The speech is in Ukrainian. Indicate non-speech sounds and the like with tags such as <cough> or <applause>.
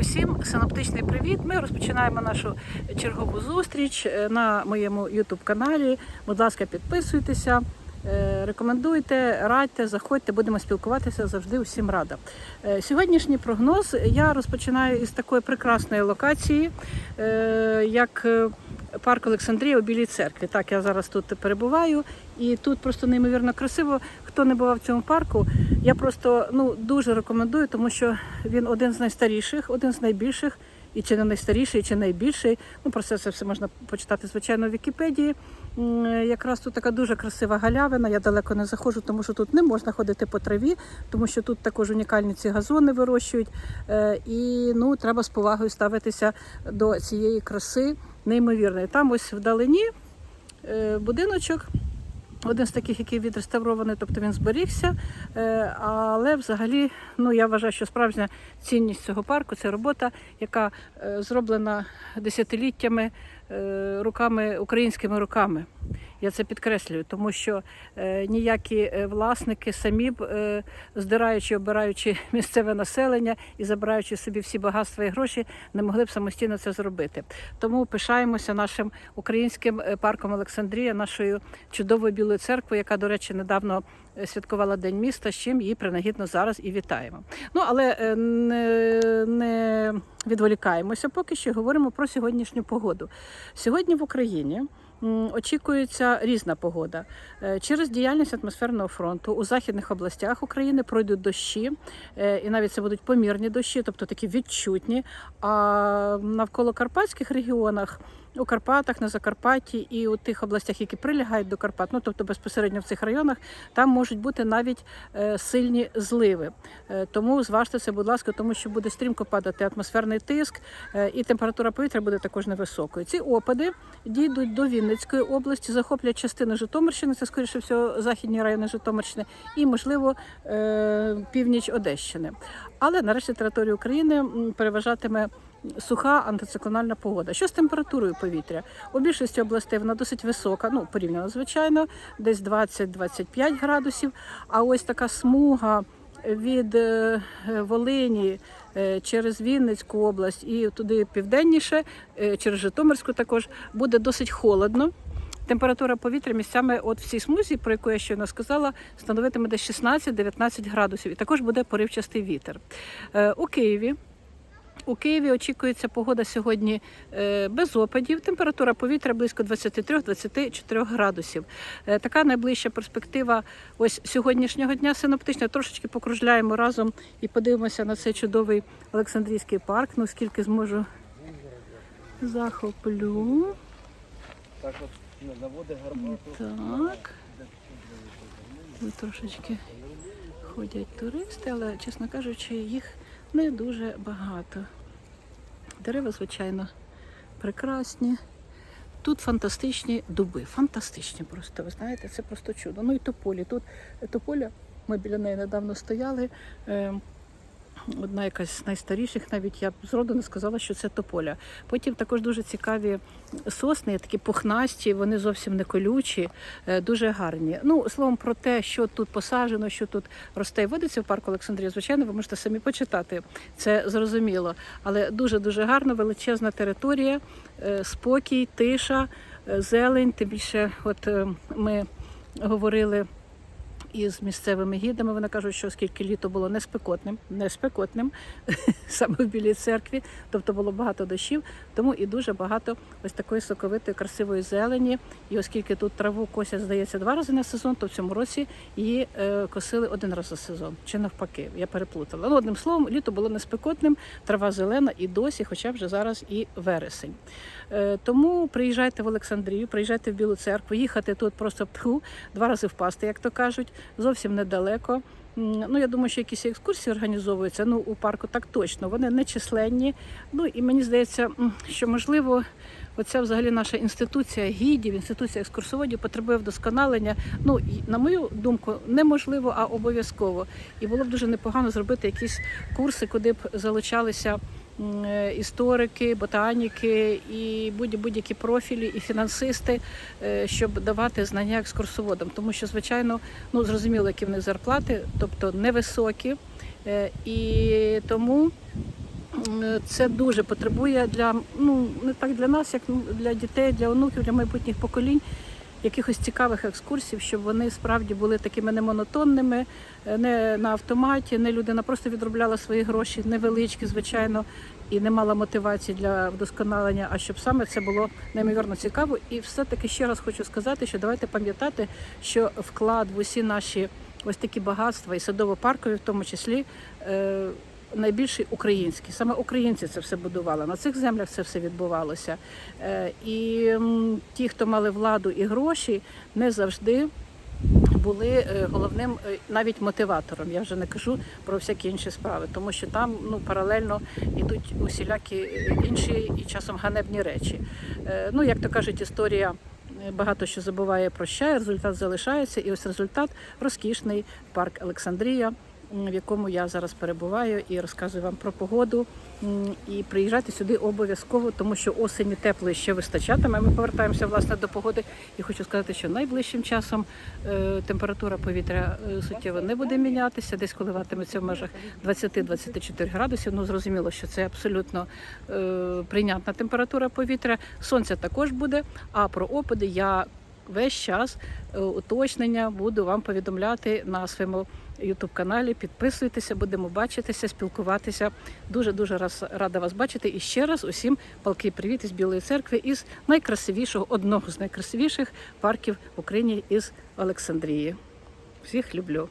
Усім синоптичний привіт. Ми розпочинаємо нашу чергову зустріч е, на моєму YouTube каналі. Будь ласка, підписуйтеся, рекомендуйте, радьте, заходьте, будемо спілкуватися завжди. Усім рада. Е, Сьогоднішній прогноз я розпочинаю із такої прекрасної локації, е, як е, парк Олександрія у Білій церкві. Так, я зараз тут перебуваю, і тут просто неймовірно красиво. Хто не бував в цьому парку, я просто ну дуже рекомендую, тому що він один з найстаріших, один з найбільших, і чи не найстаріший, чи найбільший. Ну про це все можна почитати звичайно в Вікіпедії. Е, Якраз тут така дуже красива галявина. Я далеко не заходжу, тому що тут не можна ходити по траві, тому що тут також унікальні ці газони вирощують. Е, І ну треба з повагою ставитися до цієї краси неймовірної. Там ось вдалині е, будиночок. Один з таких, який відреставрований, тобто він зберігся. Е, Але взагалі, ну я вважаю, що справжня цінність цього парку це робота, яка е, зроблена десятиліттями е, руками українськими руками. Я це підкреслюю, тому що е, ніякі е, власники самі б, е, здираючи, обираючи <laughs> місцеве населення і забираючи собі всі багатства і гроші, не могли б самостійно це зробити. Тому пишаємося нашим українським е, парком Олександрія, нашою чудовою білою церквою, яка, до речі, недавно е, святкувала День міста, з чим її принагідно зараз і вітаємо. Ну але не, не відволікаємося поки що говоримо про сьогоднішню погоду. Сьогодні в Україні. Очікується різна погода. Е, Через діяльність атмосферного фронту у західних областях України пройдуть дощі, е, і навіть це будуть помірні дощі, тобто такі відчутні. А навколо карпатських регіонах, у Карпатах, на Закарпатті і у тих областях, які прилягають до Карпат, ну тобто безпосередньо в цих районах, там можуть бути навіть е, сильні зливи. Е, Тому зважте це, будь ласка, тому що буде стрімко падати атмосферний тиск, е, і температура повітря буде також невисокою. Ці опади дійдуть до Вінницької області, захоплять частину Житомирщини, це скоріше всього західні райони Житомирщини, і можливо північ Одещини. Але на решті території України переважатиме суха антициклональна погода. Що з температурою повітря? У більшості областей вона досить висока, ну порівняно звичайно, десь 20-25 градусів. А ось така смуга від е, Волині е, через Вінницьку область і туди південніше, е, через Житомирську також буде досить холодно. Температура повітря місцями, от в цій смузі, про яку я щойно сказала, становитиме десь 16-19 градусів, і також буде поривчастий вітер. У Києві у Києві очікується погода сьогодні е, без опадів. Температура повітря близько 23-24 градусів. Е, Така найближча перспектива ось сьогоднішнього дня синоптична. Трошечки покружляємо разом і подивимося на цей чудовий Олександрійський парк. Ну скільки зможу захоплю. Так от ну, наводить гармату. Так. Трошечки ходять туристи, але, чесно кажучи, їх не дуже багато. Дерева, звичайно, прекрасні. Тут фантастичні дуби, фантастичні просто, ви знаєте, це просто чудо. Ну і тополі. Тут тополя, ми біля неї недавно стояли. Одна якась з найстаріших, навіть я зроду не сказала, що це тополя. Потім також дуже цікаві сосни, такі пухнасті, вони зовсім не колючі, е, дуже гарні. Ну, словом, про те, що тут посаджено, що тут росте і водиться в парку Олександрія, звичайно, ви можете самі почитати. Це зрозуміло. Але дуже-дуже гарно, величезна територія, е, спокій, тиша, е, зелень. Тим більше, от ми говорили із місцевими гідами. Вони кажуть, що оскільки літо було не спекотним, не спекотним <laughs> саме в білій церкві, тобто було багато дощів, тому і дуже багато ось такої соковитої, красивої зелені. І оскільки тут траву косять, здається, два рази на сезон, то в цьому році її е, косили один раз за сезон, чи навпаки, я переплутала. Ну, одним словом, літо було не спекотним, трава зелена і досі, хоча вже зараз і вересень. Е, Тому приїжджайте в Олександрію, приїжджайте в Білу церкву, їхати тут просто тху, два рази впасти, як то кажуть, зовсім недалеко. Ну, я думаю, що якісь екскурсії організовуються. Ну, у парку так точно. Вони не численні. Ну і мені здається, що можливо. Оця взагалі наша інституція гідів, інституція екскурсоводів потребує вдосконалення. Ну на мою думку, неможливо, а обов'язково. І було б дуже непогано зробити якісь курси, куди б залучалися історики, ботаніки і будь- будь-які профілі, і фінансисти, е, щоб давати знання екскурсоводам. Тому що, звичайно, ну зрозуміло, які в них зарплати, тобто невисокі. Е, І тому Це дуже потребує для ну не так для нас, як для дітей, для онуків, для майбутніх поколінь. Якихось цікавих екскурсій, щоб вони справді були такими не монотонними, е, не на автоматі, не людина просто відробляла свої гроші, невеличкі, звичайно, і не мала мотивації для вдосконалення, а щоб саме це було неймовірно цікаво. І все-таки ще раз хочу сказати, що давайте пам'ятати, що вклад в усі наші ось такі багатства, і садово-паркові, в тому числі. Найбільший український, саме українці це все будували. На цих землях це все відбувалося. Е, І ті, хто мали владу і гроші, не завжди були е, головним е, навіть мотиватором. Я вже не кажу про всякі інші справи, тому що там ну паралельно йдуть усілякі інші і часом ганебні речі. Ну як то кажуть, історія. Багато що забуває, прощає, результат залишається, і ось результат розкішний парк Олександрія, в якому я зараз перебуваю і розказую вам про погоду. І приїжджати сюди обов'язково, тому що осені теплої ще вистачатиме. Ми повертаємося власне до погоди. І хочу сказати, що найближчим часом е, температура повітря е, суттєво не буде мінятися, десь коливатиметься в межах 20-24 градусів. Ну зрозуміло, що це абсолютно е, прийнятна температура повітря. Сонце також буде. А про опади я весь час уточнення буду вам повідомляти на своєму youtube каналі. Підписуйтеся, будемо бачитися, спілкуватися. Дуже дуже рада вас бачити. І ще раз усім палкий привіт із Білої церкви із найкрасивішого, одного з найкрасивіших парків в Україні із Олександрії. Всіх люблю.